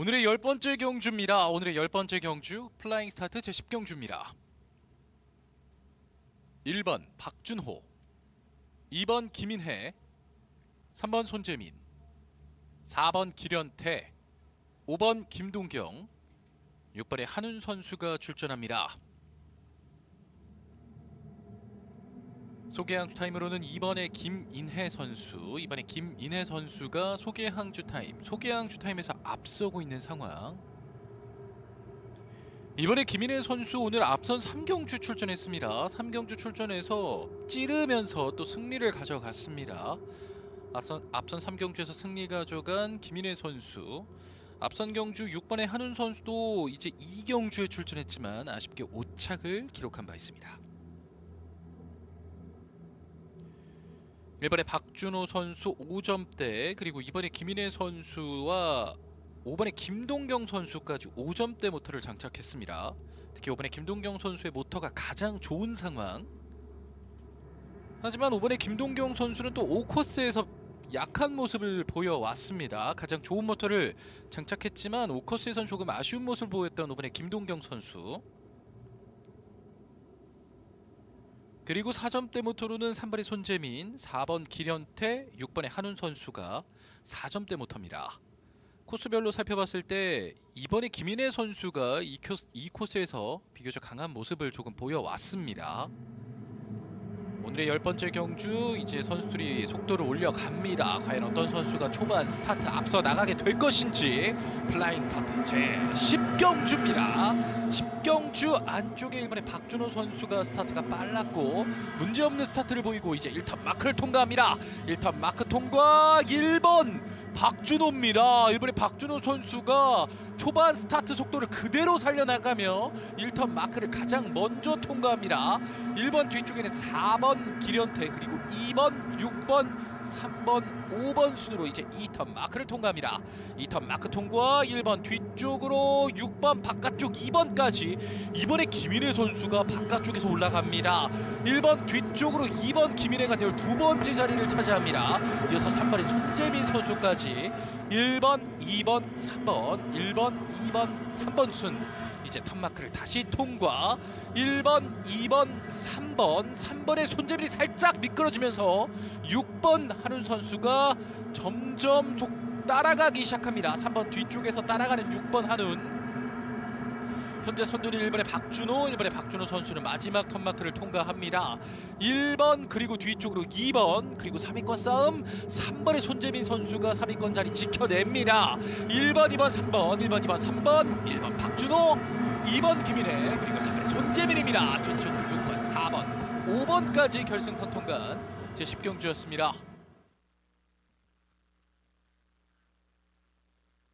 오늘의 열 번째 경주입니다. 오늘의 열 번째 경주 플라잉 스타트 제 10경주입니다. 1번 박준호 2번 김인혜 3번 손재민 4번 기련태 5번 김동경 6번에 한운 선수가 출전합니다. 소개항주 타임으로는 2번에 김인혜 선수, 이번에 김인혜 선수가 소개항주 타임, 소개항주 타임에서 앞서고 있는 상황. 이번에 김인혜 선수 오늘 앞선 3경주 출전했습니다. 3경주 출전해서 찌르면서 또 승리를 가져갔습니다. 앞선 앞선 3경주에서 승리 가져간 김인혜 선수. 앞선 경주 6번의 한운 선수도 이제 2경주에 출전했지만 아쉽게 5착을 기록한 바 있습니다. 이번에 박준호 선수 5점대 그리고 이번에 김인혜 선수와 5번에 김동경 선수까지 5점대 모터를 장착했습니다. 특히 5번에 김동경 선수의 모터가 가장 좋은 상황. 하지만 5번에 김동경 선수는 또 5코스에서 약한 모습을 보여왔습니다. 가장 좋은 모터를 장착했지만 5코스에선 조금 아쉬운 모습을 보였던 5번의 김동경 선수. 그리고 4점대 모터로는 3번의 손재민, 4번 기련태, 6번의 한운 선수가 4점대 모터입니다. 코스별로 살펴봤을 때 이번에 김인혜 선수가 이, 코, 이 코스에서 비교적 강한 모습을 조금 보여왔습니다. 오늘의 열 번째 경주 이제 선수들이 속도를 올려갑니다. 과연 어떤 선수가 초반 스타트 앞서 나가게 될 것인지 플라잉 스타트 제 10경주입니다. 10경주 안쪽에 이번에 박준호 선수가 스타트가 빨랐고 문제없는 스타트를 보이고 이제 1턴 마크를 통과합니다. 1턴 마크 통과 1번 박준호입니다. 이번에 박준호 선수가 초반 스타트 속도를 그대로 살려나가며 1턴 마크를 가장 먼저 통과합니다. 1번 뒤쪽에는 4번 기련태 그리고 2번, 6번, 3번, 5번 순으로 이제 2턴 마크를 통과합니다. 2턴 마크 통과 1번 뒤쪽으로 6번 바깥쪽 2번까지 이번에 김인혜 선수가 바깥쪽에서 올라갑니다. 1번 뒤쪽으로 2번 김인혜가 되어 두 번째 자리를 차지합니다. 이어서 3번의 손재민 선수까지 1번, 2번, 3번, 1번, 2번, 3번 순 이제 턴마크를 다시 통과. 1번, 2번, 3번 3번의 손재민이 살짝 미끄러지면서 6번 한운 선수가 점점 속 따라가기 시작합니다. 3번 뒤쪽에서 따라가는 6번 한운 현재 선두는 1번의 박준호, 1번의 박준호 선수는 마지막 턴마크를 통과합니다. 1번 그리고 뒤쪽으로 2번 그리고 3위권 싸움 3번의 손재민 선수가 3위권 자리 지켜냅니다. 1번, 2번, 3번, 1번, 2번, 3번, 1번 박준호, 2번 김인혜 그리고 3번의 손재민입니다. 뒤쪽으로 6번, 4번, 5번까지 결승선 통과한 제 10경주였습니다.